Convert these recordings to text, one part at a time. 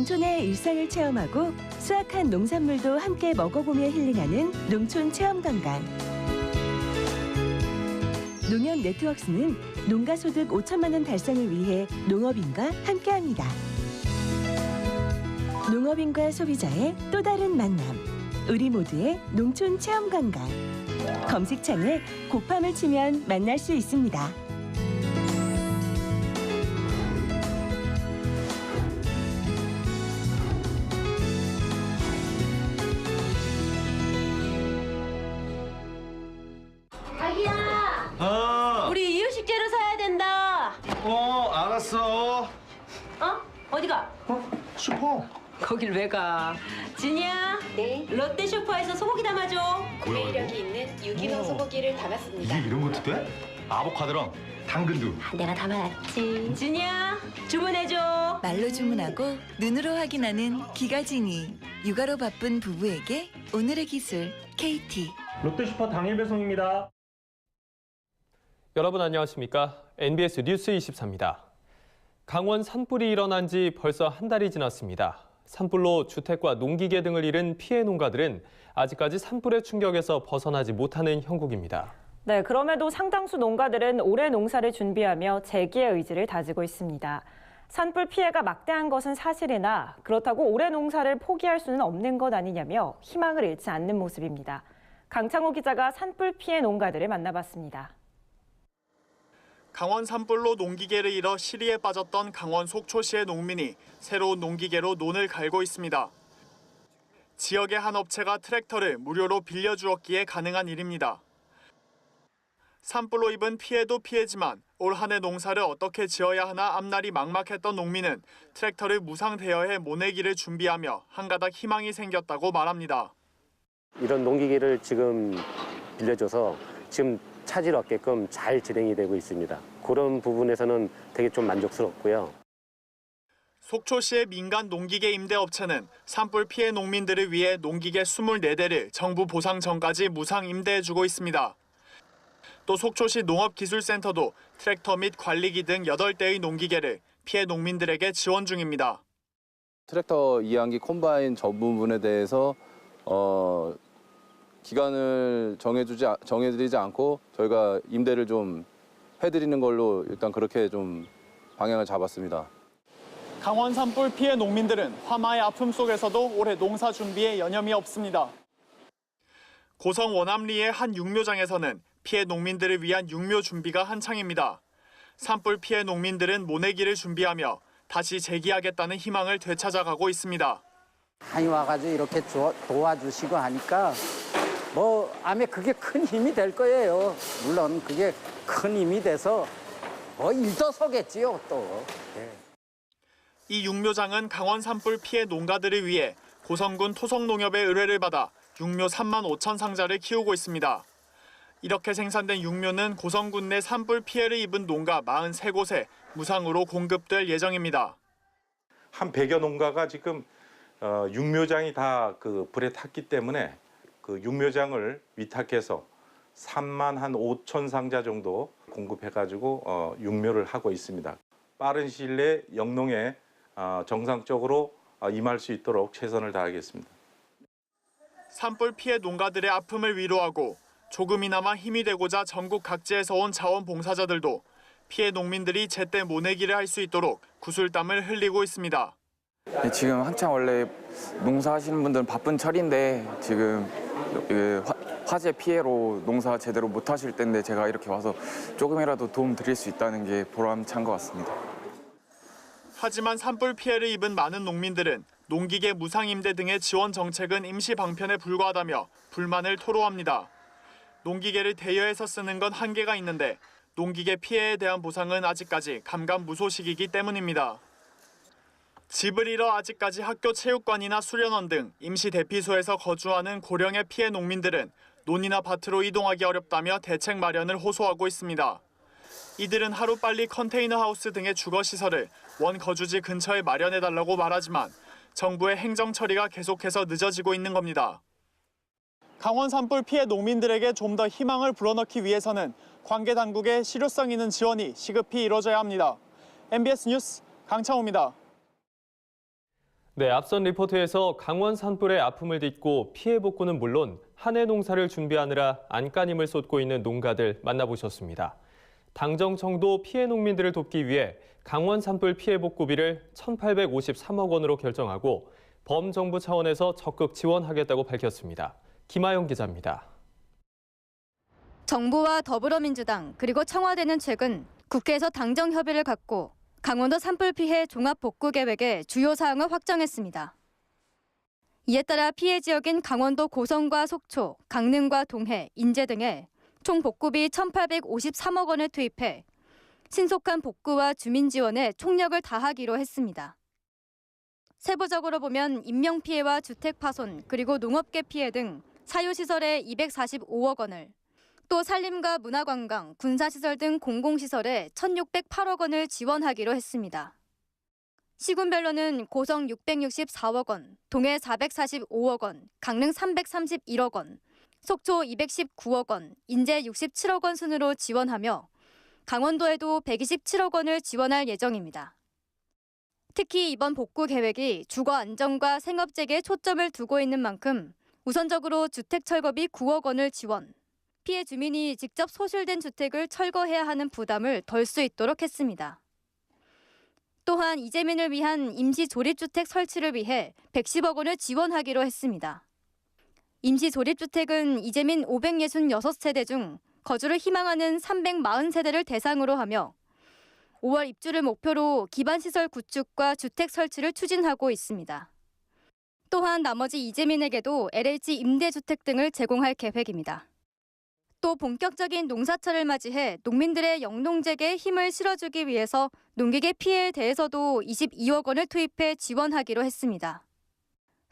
농촌의 일상을 체험하고 수확한 농산물도 함께 먹어보며 힐링하는 농촌 체험 관광. 농협 네트워크스는 농가 소득 5천만 원 달성을 위해 농업인과 함께합니다. 농업인과 소비자의 또 다른 만남. 우리 모두의 농촌 체험 관광. 검색창에 곱함을 치면 만날 수 있습니다. 거길 왜 가? 진이야. 네, 롯데 쇼퍼에서 소고기 담아줘. 매력이 있는 유기농 소고기를 담았습니다. 이게 이런 것도 돼? 아보카도랑 당근도. 내가 담아놨지. 진이야, 주문해줘. 말로 주문하고 눈으로 확인하는 기가진이 육아로 바쁜 부부에게 오늘의 기술 KT 롯데슈퍼 당일 배송입니다. 여러분 안녕하십니까? NBS 뉴스 24입니다. 강원 산불이 일어난 지 벌써 한 달이 지났습니다. 산불로 주택과 농기계 등을 잃은 피해 농가들은 아직까지 산불의 충격에서 벗어나지 못하는 형국입니다. 네, 그럼에도 상당수 농가들은 올해 농사를 준비하며 재기의 의지를 다지고 있습니다. 산불 피해가 막대한 것은 사실이나 그렇다고 올해 농사를 포기할 수는 없는 것 아니냐며 희망을 잃지 않는 모습입니다. 강창호 기자가 산불 피해 농가들을 만나봤습니다. 강원 산불로 농기계를 잃어 시리에 빠졌던 강원 속초시의 농민이 새로운 농기계로 논을 갈고 있습니다. 지역의 한 업체가 트랙터를 무료로 빌려주었기에 가능한 일입니다. 산불로 입은 피해도 피해지만 올 한 해 농사를 어떻게 지어야 하나 앞날이 막막했던 농민은 트랙터를 무상 대여해 모내기를 준비하며 한가닥 희망이 생겼다고 말합니다. 이런 농기계를 지금 빌려줘서 지금 차질 없게끔 잘 진행이 되고 있습니다. 그런 부분에서는 되게 좀 만족스럽고요. 속초시의 민간 농기계 임대 업체는 산불 피해 농민들을 위해 농기계 24대를 정부 보상 전까지 무상 임대해주고 있습니다. 또 속초시 농업기술센터도 트랙터 및 관리기 등 8대의 농기계를 피해 농민들에게 지원 중입니다. 트랙터 이항기 콤바인 저 부분에 대해서 어, 기간을 정해주지 아- 정해드리지 않고 저희가 임대를 좀 해드리는 걸로 일단 그렇게 좀 방향을 잡았습니다. 강원 산불 피해 농민들은 화마의 아픔 속에서도 올해 농사 준비에 여념이 없습니다. 고성 원암리의 한 육묘장에서는 피해 농민들을 위한 육묘 준비가 한창입니다. 산불 피해 농민들은 모내기를 준비하며 다시 재기하겠다는 희망을 되찾아가고 있습니다. 많이 와가지고 이렇게 조- 도와주시고 하니까 뭐 아마 그게 큰 힘이 될 거예요. 물론 그게 큰 힘이 돼서 뭐 일도 서겠지요 또. 예. 이 육묘장은 강원 산불 피해 농가들을 위해 고성군 토성농협의 의뢰를 받아 육묘 3만 5천 상자를 키우고 있습니다. 이렇게 생산된 육묘는 고성군 내 산불 피해를 입은 농가 43곳에 무상으로 공급될 예정입니다. 한 100여 농가가 지금 어, 육묘장이 다 그 불에 탔기 때문에 그 육묘장을 위탁해서 3만 한 5천 상자 정도 공급해가지고 어, 육묘를 하고 있습니다. 빠른 시일 내에 영농에 어, 정상적으로 어, 임할 수 있도록 최선을 다하겠습니다. 산불 피해 농가들의 아픔을 위로하고 조금이나마 힘이 되고자 전국 각지에서 온 자원봉사자들도 피해 농민들이 제때 모내기를 할 수 있도록 구슬땀을 흘리고 있습니다. 네, 지금 한창 원래 농사하시는 분들은 바쁜 철인데 지금 그 화, 재 피해로 농사 제대로 못 하실 텐데 제가 이렇게 와서 조금이라도 도움 드릴 수 있다는 게 보람찬 것 같습니다. 하지만 산불 피해를 입은 많은 농민들은 농기계 무상 임대 등의 지원 정책은 임시 방편에 불과하다며 불만을 토로합니다. 농기계를 대여해서 쓰는 건 한계가 있는데 농기계 피해에 대한 보상은 아직까지 감감무소식이기 때문입니다. 집을 잃어 아직까지 학교 체육관이나 수련원 등 임시 대피소에서 거주하는 고령의 피해 농민들은 논이나 밭으로 이동하기 어렵다며 대책 마련을 호소하고 있습니다. 이들은 하루빨리 컨테이너 하우스 등의 주거 시설을 원 거주지 근처에 마련해 달라고 말하지만 정부의 행정 처리가 계속해서 늦어지고 있는 겁니다. 강원 산불 피해 농민들에게 좀 더 희망을 불어넣기 위해서는 관계 당국의 실효성 있는 지원이 시급히 이뤄져야 합니다. MBS 뉴스 강창호입니다. 네, 앞선 리포트에서 강원 산불의 아픔을 딛고 피해 복구는 물론 한해 농사를 준비하느라 안간힘을 쏟고 있는 농가들 만나보셨습니다. 당정청도 피해 농민들을 돕기 위해 강원 산불 피해 복구비를 1,853억 원으로 결정하고 범정부 차원에서 적극 지원하겠다고 밝혔습니다. 김아영 기자입니다. 정부와 더불어민주당 그리고 청와대는 최근 국회에서 당정 협의를 갖고 강원도 산불 피해 종합 복구 계획의 주요 사항을 확정했습니다. 이에 따라 피해 지역인 강원도 고성과 속초, 강릉과 동해, 인제 등에 총 복구비 1,853억 원을 투입해 신속한 복구와 주민 지원에 총력을 다하기로 했습니다. 세부적으로 보면 인명 피해와 주택 파손 그리고 농업계 피해 등 사유 시설에 245억 원을 또 산림과 문화관광, 군사시설 등 공공시설에 1,608억 원을 지원하기로 했습니다. 시군별로는 고성 664억 원, 동해 445억 원, 강릉 331억 원, 속초 219억 원, 인제 67억 원 순으로 지원하며 강원도에도 127억 원을 지원할 예정입니다. 특히 이번 복구 계획이 주거 안정과 생업 재개에 초점을 두고 있는 만큼 우선적으로 주택 철거비 9억 원을 지원, 피해 주민이 직접 소실된 주택을 철거해야 하는 부담을 덜 수 있도록 했습니다. 또한 이재민을 위한 임시 조립주택 설치를 위해 110억 원을 지원하기로 했습니다. 임시 조립주택은 이재민 566세대 중 거주를 희망하는 340세대를 대상으로 하며 5월 입주를 목표로 기반시설 구축과 주택 설치를 추진하고 있습니다. 또한 나머지 이재민에게도 LH 임대주택 등을 제공할 계획입니다. 또 본격적인 농사철을 맞이해 농민들의 영농재개에 힘을 실어주기 위해서 농기계 피해에 대해서도 22억 원을 투입해 지원하기로 했습니다.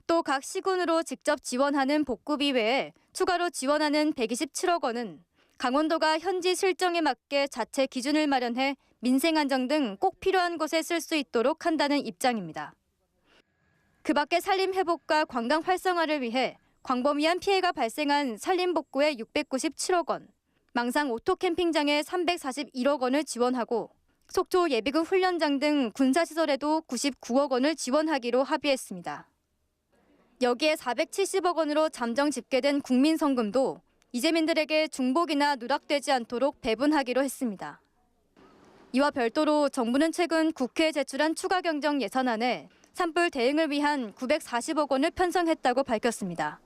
또 각 시군으로 직접 지원하는 복구비 외에 추가로 지원하는 127억 원은 강원도가 현지 실정에 맞게 자체 기준을 마련해 민생 안정 등 꼭 필요한 곳에 쓸 수 있도록 한다는 입장입니다. 그 밖에 산림 회복과 관광 활성화를 위해 광범위한 피해가 발생한 산림 복구에 697억 원, 망상 오토 캠핑장에 341억 원을 지원하고 속초 예비군 훈련장 등 군사시설에도 99억 원을 지원하기로 합의했습니다. 여기에 470억 원으로 잠정 집계된 국민성금도 이재민들에게 중복이나 누락되지 않도록 배분하기로 했습니다. 이와 별도로 정부는 최근 국회에 제출한 추가 경정 예산안에 산불 대응을 위한 940억 원을 편성했다고 밝혔습니다.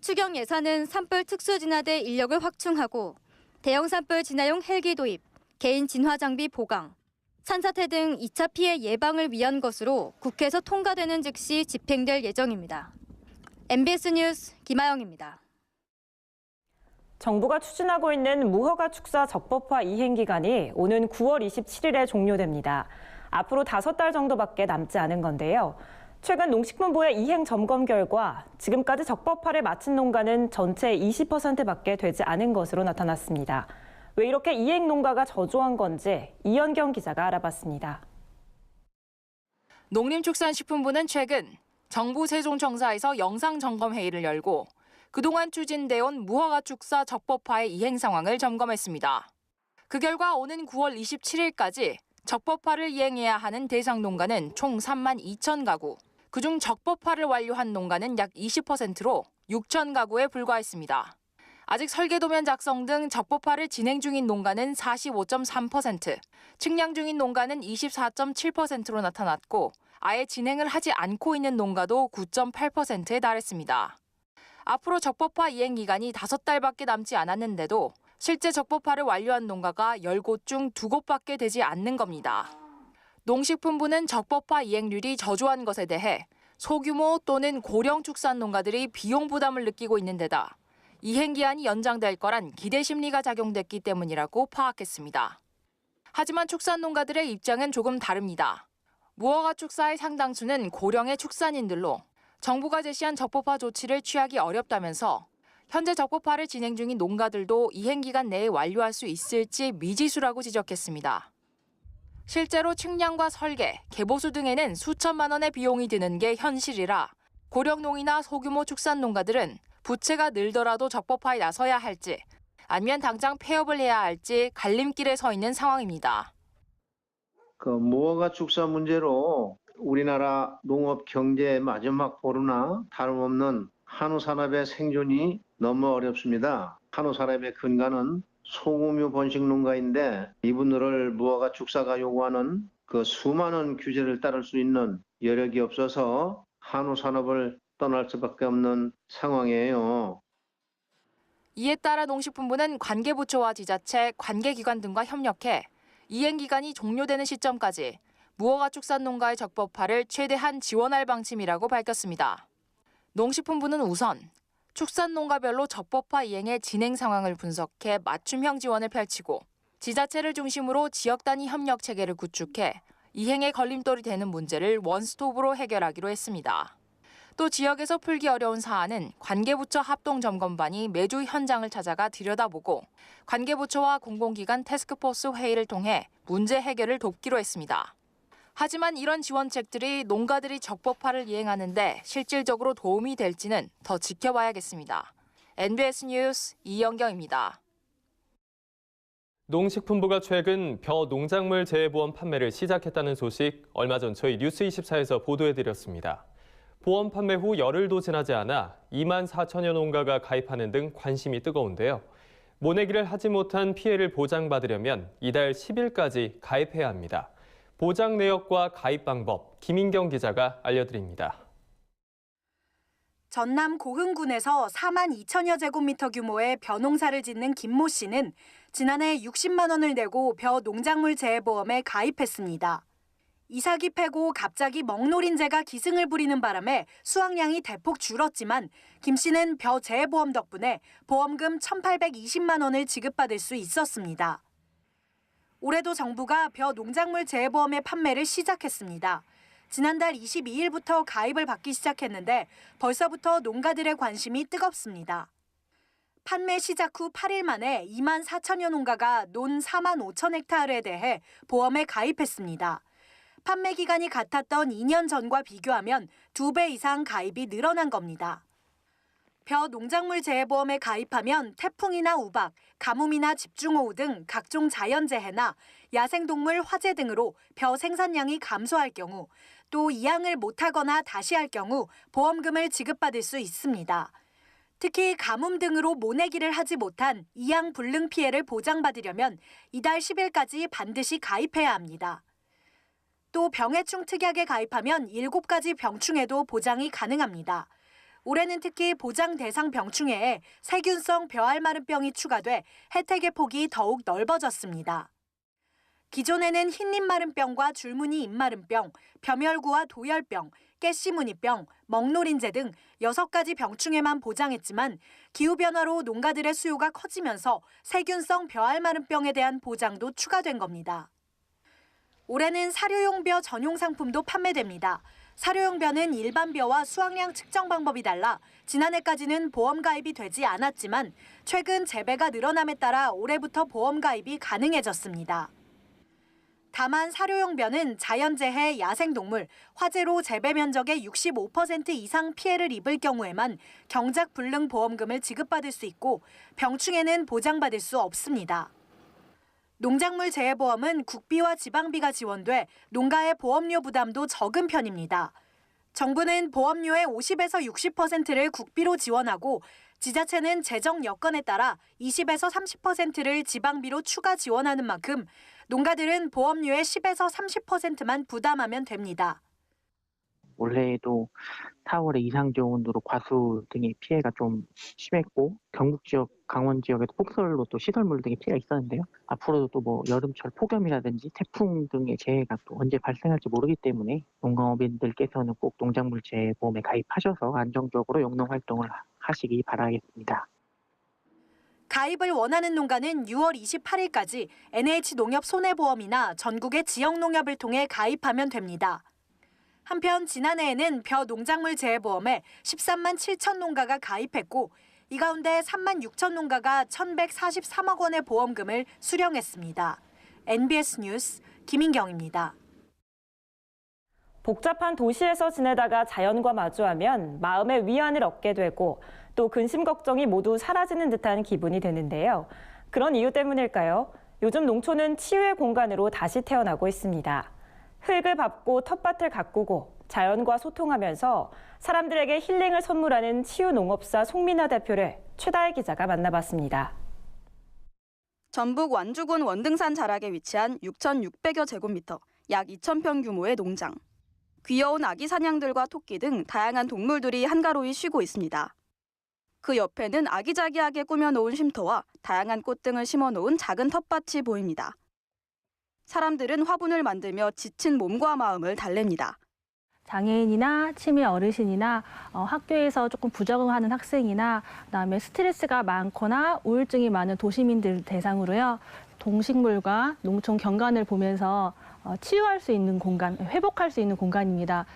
추경 예산은 산불 특수진화대 인력을 확충하고 대형 산불 진화용 헬기 도입, 개인 진화 장비 보강, 산사태 등 2차 피해 예방을 위한 것으로 국회에서 통과되는 즉시 집행될 예정입니다. MBS 뉴스 김아영입니다. 정부가 추진하고 있는 무허가 축사 적법화 이행 기간이 오는 9월 27일에 종료됩니다. 앞으로 다섯 달 정도밖에 남지 않은 건데요. 최근 농식품부의 이행 점검 결과 지금까지 적법화를 마친 농가는 전체 20%밖에 되지 않은 것으로 나타났습니다. 왜 이렇게 이행 농가가 저조한 건지 이현경 기자가 알아봤습니다. 농림축산식품부는 최근 정부 세종청사에서 영상 점검 회의를 열고 그동안 추진돼 온 무허가 축사 적법화의 이행 상황을 점검했습니다. 그 결과 오는 9월 27일까지 적법화를 이행해야 하는 대상 농가는 총 3만 2천 가구, 그중 적법화를 완료한 농가는 약 20%로 6천 가구에 불과했습니다. 아직 설계도면 작성 등 적법화를 진행 중인 농가는 45.3%, 측량 중인 농가는 24.7%로 나타났고 아예 진행을 하지 않고 있는 농가도 9.8%에 달했습니다. 앞으로 적법화 이행 기간이 5달밖에 남지 않았는데도 실제 적법화를 완료한 농가가 10곳 중 2곳밖에 되지 않는 겁니다. 농식품부는 적법화 이행률이 저조한 것에 대해 소규모 또는 고령 축산 농가들이 비용 부담을 느끼고 있는 데다 이행 기한이 연장될 거란 기대 심리가 작용됐기 때문이라고 파악했습니다. 하지만 축산 농가들의 입장은 조금 다릅니다. 무허가 축사의 상당수는 고령의 축산인들로 정부가 제시한 적법화 조치를 취하기 어렵다면서 현재 적법화를 진행 중인 농가들도 이행 기간 내에 완료할 수 있을지 미지수라고 지적했습니다. 실제로 측량과 설계, 개보수 등에는 수천만 원의 비용이 드는 게 현실이라 고령농이나 소규모 축산 농가들은 부채가 늘더라도 적법화에 나서야 할지 아니면 당장 폐업을 해야 할지 갈림길에 서 있는 상황입니다. 그 무허가 축사 문제로 우리나라 농업 경제의 마지막 보루나 다름없는 한우 산업의 생존이 너무 어렵습니다. 한우 산업의 근간은 소금류 번식 농가인데 이분들을 무화과 축사가 요구하는 그 수많은 규제를 따를 수 있는 여력이 없어서 한우 산업을 떠날 수밖에 없는 상황이에요. 이에 따라 농식품부는 관계부처와 지자체, 관계기관 등과 협력해 이행 기간이 종료되는 시점까지 무허가 축산 농가의 적법화를 최대한 지원할 방침이라고 밝혔습니다. 농식품부는 우선 축산 농가별로 적법화 이행의 진행 상황을 분석해 맞춤형 지원을 펼치고 지자체를 중심으로 지역 단위 협력 체계를 구축해 이행에 걸림돌이 되는 문제를 원스톱으로 해결하기로 했습니다. 또 지역에서 풀기 어려운 사안은 관계부처 합동 점검반이 매주 현장을 찾아가 들여다보고 관계부처와 공공기관 태스크포스 회의를 통해 문제 해결을 돕기로 했습니다. 하지만 이런 지원책들이 농가들이 적법화를 이행하는데 실질적으로 도움이 될지는 더 지켜봐야겠습니다. NBS 뉴스 이영경입니다. 농식품부가 최근 벼 농작물 재해보험 판매를 시작했다는 소식 얼마 전 저희 뉴스24에서 보도해드렸습니다. 보험 판매 후 열흘도 지나지 않아 2만 4천여 농가가 가입하는 등 관심이 뜨거운데요. 모내기를 하지 못한 피해를 보장받으려면 이달 10일까지 가입해야 합니다. 보장 내역과 가입 방법 김인경 기자가 알려드립니다. 전남 고흥군에서 4만 2천여 제곱미터 규모의 벼농사를 짓는 김모 씨는 지난해 60만 원을 내고 벼 농작물 재해보험에 가입했습니다. 이삭이 패고 갑자기 먹노린재가 기승을 부리는 바람에 수확량이 대폭 줄었지만 김 씨는 벼 재해보험 덕분에 보험금 1,820만 원을 지급받을 수 있었습니다. 올해도 정부가 벼 농작물 재해보험의 판매를 시작했습니다. 지난달 22일부터 가입을 받기 시작했는데 벌써부터 농가들의 관심이 뜨겁습니다. 판매 시작 후 8일 만에 2만 4천여 농가가 논 4만 5천 헥타르에 대해 보험에 가입했습니다. 판매 기간이 같았던 2년 전과 비교하면 2배 이상 가입이 늘어난 겁니다. 벼 농작물 재해보험에 가입하면 태풍이나 우박, 가뭄이나 집중호우 등 각종 자연재해나 야생동물 화재 등으로 벼 생산량이 감소할 경우 또 이양을 못하거나 다시 할 경우 보험금을 지급받을 수 있습니다. 특히 가뭄 등으로 모내기를 하지 못한 이양 불능 피해를 보장받으려면 이달 10일까지 반드시 가입해야 합니다. 또 병해충 특약에 가입하면 7가지 병충해도 보장이 가능합니다. 올해는 특히 보장 대상 병충해에 세균성 벼알마름병이 추가돼 혜택의 폭이 더욱 넓어졌습니다. 기존에는 흰잎마름병과 줄무늬 잎마름병, 벼멸구와 도열병, 깨씨무늬병, 먹노린재 등 6가지 병충해만 보장했지만 기후변화로 농가들의 수요가 커지면서 세균성 벼알마름병에 대한 보장도 추가된 겁니다. 올해는 사료용 벼 전용 상품도 판매됩니다. 사료용 벼는 일반 벼와 수확량 측정 방법이 달라 지난해까지는 보험 가입이 되지 않았지만 최근 재배가 늘어남에 따라 올해부터 보험 가입이 가능해졌습니다. 다만 사료용 벼는 자연재해, 야생동물, 화재로 재배 면적의 65% 이상 피해를 입을 경우에만 경작 불능 보험금을 지급받을 수 있고 병충해는 보장받을 수 없습니다. 농작물 재해보험은 국비와 지방비가 지원돼 농가의 보험료 부담도 적은 편입니다. 정부는 보험료의 50에서 60%를 국비로 지원하고 지자체는 재정 여건에 따라 20에서 30%를 지방비로 추가 지원하는 만큼 농가들은 보험료의 10에서 30%만 부담하면 됩니다. 올해에도 4월에 이상기온으로 과수 등의 피해가 좀 심했고 경북 지역, 강원 지역에도 폭설로 또 시설물 등의 피해가 있었는데요. 앞으로도 또 뭐 여름철 폭염이라든지 태풍 등의 재해가 또 언제 발생할지 모르기 때문에 농가업인들께서는 꼭 농작물 재해 보험에 가입하셔서 안정적으로 영농 활동을 하시기 바라겠습니다. 가입을 원하는 농가는 6월 28일까지 NH농협 손해보험이나 전국의 지역농협을 통해 가입하면 됩니다. 한편 지난해에는 벼 농작물 재해보험에 13만 7천 농가가 가입했고 이 가운데 3만 6천 농가가 1,143억 원의 보험금을 수령했습니다. NBS 뉴스 김인경입니다. 복잡한 도시에서 지내다가 자연과 마주하면 마음의 위안을 얻게 되고 또 근심 걱정이 모두 사라지는 듯한 기분이 드는데요. 그런 이유 때문일까요? 요즘 농촌은 치유의 공간으로 다시 태어나고 있습니다. 흙을 밟고 텃밭을 가꾸고 자연과 소통하면서 사람들에게 힐링을 선물하는 치유 농업사 송민아 대표를 최다혜 기자가 만나봤습니다. 전북 완주군 원등산 자락에 위치한 6,600여 제곱미터, 약 2,000평 규모의 농장. 귀여운 아기 사냥들과 토끼 등 다양한 동물들이 한가로이 쉬고 있습니다. 그 옆에는 아기자기하게 꾸며놓은 쉼터와 다양한 꽃 등을 심어놓은 작은 텃밭이 보입니다. 사람들은 화분을 만들며 지친 몸과 마음을 달랩니다. 장애인이나 치매 어르신이나 어, 학교에서 조금 부적응하는 학생이나 그다음에 스트레스가 많거나 우울증이 많은 도시민들 대상으로요 동식물과 농촌 경관을 보면서 어, 치유할 수 있는 공간, 회복할 수 있는 공간입니다.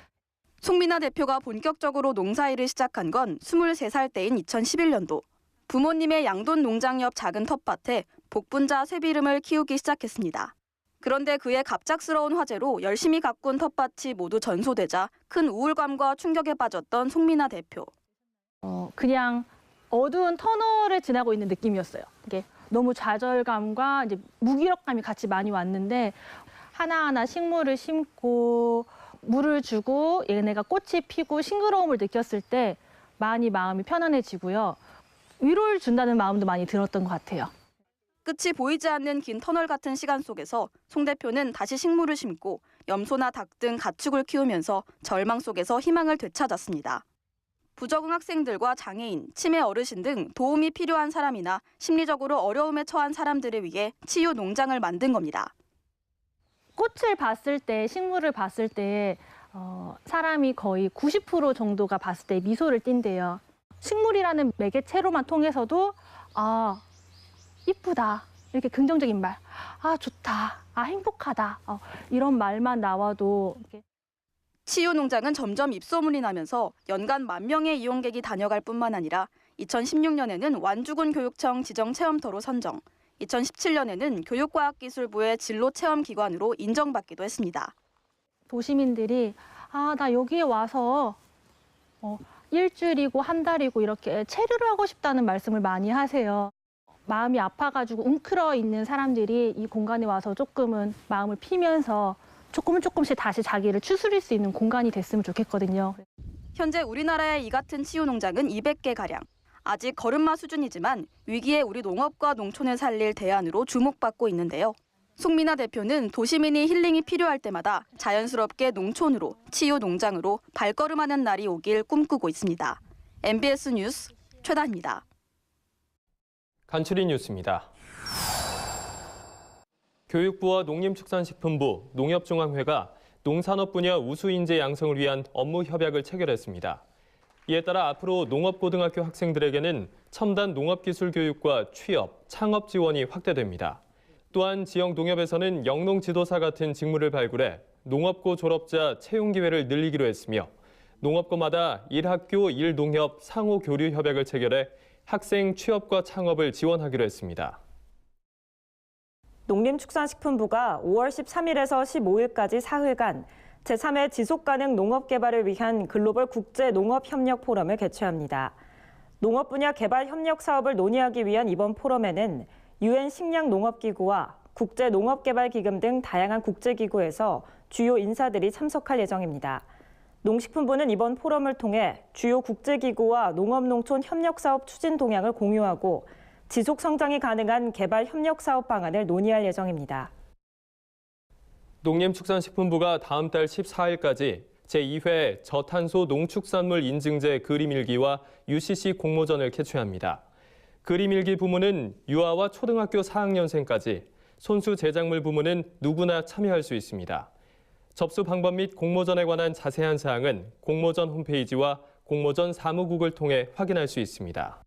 송민아 대표가 본격적으로 농사일을 시작한 건 23살 때인 2011년도. 부모님의 양돈 농장 옆 작은 텃밭에 복분자 쇠비름을 키우기 시작했습니다. 그런데 그의 갑작스러운 화재로 열심히 가꾼 텃밭이 모두 전소되자 큰 우울감과 충격에 빠졌던 송민아 대표. 어, 그냥 어두운 터널을 지나고 있는 느낌이었어요. 이게 너무 좌절감과 이제 무기력감이 같이 많이 왔는데 하나하나 식물을 심고 물을 주고 얘네가 꽃이 피고 싱그러움을 느꼈을 때 많이 마음이 편안해지고요. 위로를 준다는 마음도 많이 들었던 것 같아요. 끝이 보이지 않는 긴 터널 같은 시간 속에서 송 대표는 다시 식물을 심고 염소나 닭 등 가축을 키우면서 절망 속에서 희망을 되찾았습니다. 부적응 학생들과 장애인, 치매 어르신 등 도움이 필요한 사람이나 심리적으로 어려움에 처한 사람들을 위해 치유 농장을 만든 겁니다. 꽃을 봤을 때, 식물을 봤을 때 어, 사람이 거의 90% 정도가 봤을 때 미소를 띈대요. 식물이라는 매개체로만 통해서도 아 이쁘다 이렇게 긍정적인 말, 아 좋다, 아 행복하다 어, 이런 말만 나와도 치유 농장은 점점 입소문이 나면서 연간 만 명의 이용객이 다녀갈 뿐만 아니라 2016년에는 완주군 교육청 지정 체험터로 선정, 2017년에는 교육과학기술부의 진로 체험 기관으로 인정받기도 했습니다. 도시민들이 아 나 여기에 와서 어, 일주일이고 한 달이고 이렇게 체류를 하고 싶다는 말씀을 많이 하세요. 마음이 아파가지고 웅크러 있는 사람들이 이 공간에 와서 조금은 마음을 피면서 조금 조금씩 다시 자기를 추스릴 수 있는 공간이 됐으면 좋겠거든요. 현재 우리나라의 이 같은 치유 농장은 200개 가량. 아직 걸음마 수준이지만 위기에 우리 농업과 농촌을 살릴 대안으로 주목받고 있는데요. 송민아 대표는 도시민이 힐링이 필요할 때마다 자연스럽게 농촌으로 치유 농장으로 발걸음하는 날이 오길 꿈꾸고 있습니다. MBS 뉴스 최다입니다. 간추린 뉴스입니다. 교육부와 농림축산식품부, 농협중앙회가 농산업 분야 우수 인재 양성을 위한 업무 협약을 체결했습니다. 이에 따라 앞으로 농업고등학교 학생들에게는 첨단 농업기술 교육과 취업, 창업 지원이 확대됩니다. 또한 지역 농협에서는 영농 지도사 같은 직무를 발굴해 농업고 졸업자 채용 기회를 늘리기로 했으며 농업고마다 1학교 1농협 상호 교류 협약을 체결해 학생 취업과 창업을 지원하기로 했습니다. 농림축산식품부가 5월 13일에서 15일까지 사흘간 제3회 지속가능 농업 개발을 위한 글로벌 국제 농업 협력 포럼을 개최합니다. 농업 분야 개발 협력 사업을 논의하기 위한 이번 포럼에는 유엔 식량 농업 기구와 국제 농업 개발 기금 등 다양한 국제 기구에서 주요 인사들이 참석할 예정입니다. 농식품부는 이번 포럼을 통해 주요 국제기구와 농업농촌 협력사업 추진 동향을 공유하고 지속 성장이 가능한 개발 협력 사업 방안을 논의할 예정입니다. 농림축산식품부가 다음 달 14일까지 제2회 저탄소 농축산물 인증제 그림 일기와 UCC 공모전을 개최합니다. 그림 일기 부문은 유아와 초등학교 4학년생까지, 손수 제작물 부문은 누구나 참여할 수 있습니다. 접수 방법 및 공모전에 관한 자세한 사항은 공모전 홈페이지와 공모전 사무국을 통해 확인할 수 있습니다.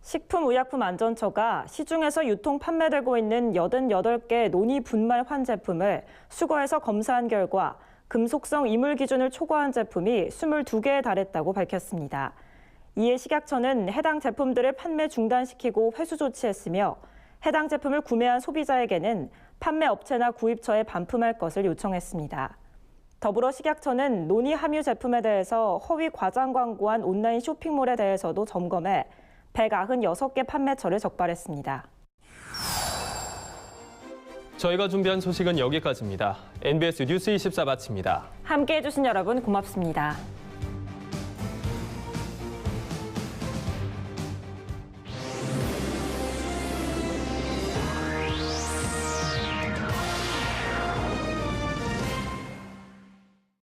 식품의약품안전처가 시중에서 유통 판매되고 있는 88개 논의 분말 환 제품을 수거해서 검사한 결과 금속성 이물 기준을 초과한 제품이 22개에 달했다고 밝혔습니다. 이에 식약처는 해당 제품들을 판매 중단시키고 회수 조치했으며 해당 제품을 구매한 소비자에게는 판매 업체나 구입처에 반품할 것을 요청했습니다. 더불어 식약처는 논의 함유 제품에 대해서 허위 과장 광고한 온라인 쇼핑몰에 대해서도 점검해 196개 판매처를 적발했습니다. 저희가 준비한 소식은 여기까지입니다. NBS 뉴스 24 마칩니다. 함께해 주신 여러분 고맙습니다.